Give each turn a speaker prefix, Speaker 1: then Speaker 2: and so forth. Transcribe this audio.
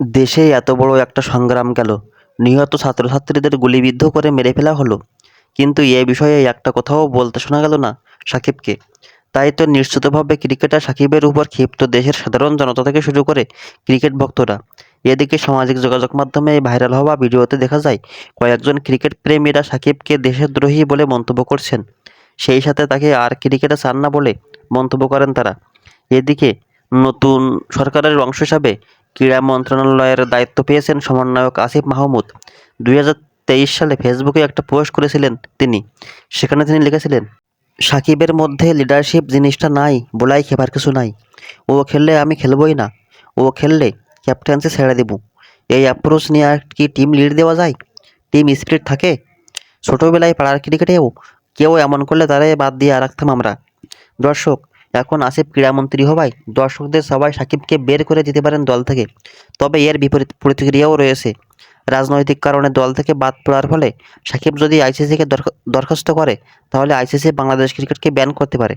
Speaker 1: দেশে এত বড় একটা সংগ্রাম গেল। নিহত ছাত্রছাত্রীদের গুলিবিদ্ধ করে মেরে ফেলা হলো। কিন্তু এ বিষয়ে একটা কথাও বলতে শোনা গেল না সাকিবকে। তাই তো নিশ্চিতভাবে ক্রিকেটার সাকিবের উপর ক্ষিপ্ত দেশের সাধারণ জনতা থেকে শুরু করে ক্রিকেট ভক্তরা। এদিকে সামাজিক যোগাযোগ মাধ্যমে ভাইরাল হওয়া ভিডিওতে দেখা যায়, কয়েকজন ক্রিকেট প্রেমীরা সাকিবকে দেশদ্রোহী বলে মন্তব্য করছেন। সেই সাথে তাকে আর ক্রিকেটে চান না বলে মন্তব্য করেন তারা। এদিকে নতুন সরকারের অংশ হিসাবে ক্রীড়া মন্ত্রণালয়ের দায়িত্ব পেয়েছেন সমন্বয়ক আসিফ মাহমুদ। দুই তেইশ সালে ফেসবুকে একটা পোস্ট করেছিলেন তিনি। সেখানে তিনি লিখেছিলেন, সাকিবের মধ্যে লিডারশিপ জিনিসটা নাই, বলাই খেবার কিছু নাই। ও খেললে আমি খেলবই না। ও খেললে ক্যাপ্টেন্সি ছেড়ে দেব। এই অ্যাপ্রোচ নিয়ে আর কি টিম লিড দেওয়া যায়? টিম স্পিরিট থাকে? ছোটোবেলায় পাড়ার ক্রিকেটেও কেউ এমন করলে তারাই বাদ দিয়ে রাখতাম আমরা। দর্শক এখন আসিফ ক্রীড়ামন্ত্রী হওয়ায় দর্শকদের সবাই সাকিবকে বের করে দিতে পারেন দল থেকে। তবে এর বিপরীত প্রতিক্রিয়াও রয়েছে। রাজনৈতিক কারণে দল থেকে বাদ পড়ার ফলে সাকিব যদি আইসিসিকে দরখাস্ত করে, তাহলে আইসিসি বাংলাদেশ ক্রিকেটকে ব্যান করতে পারে।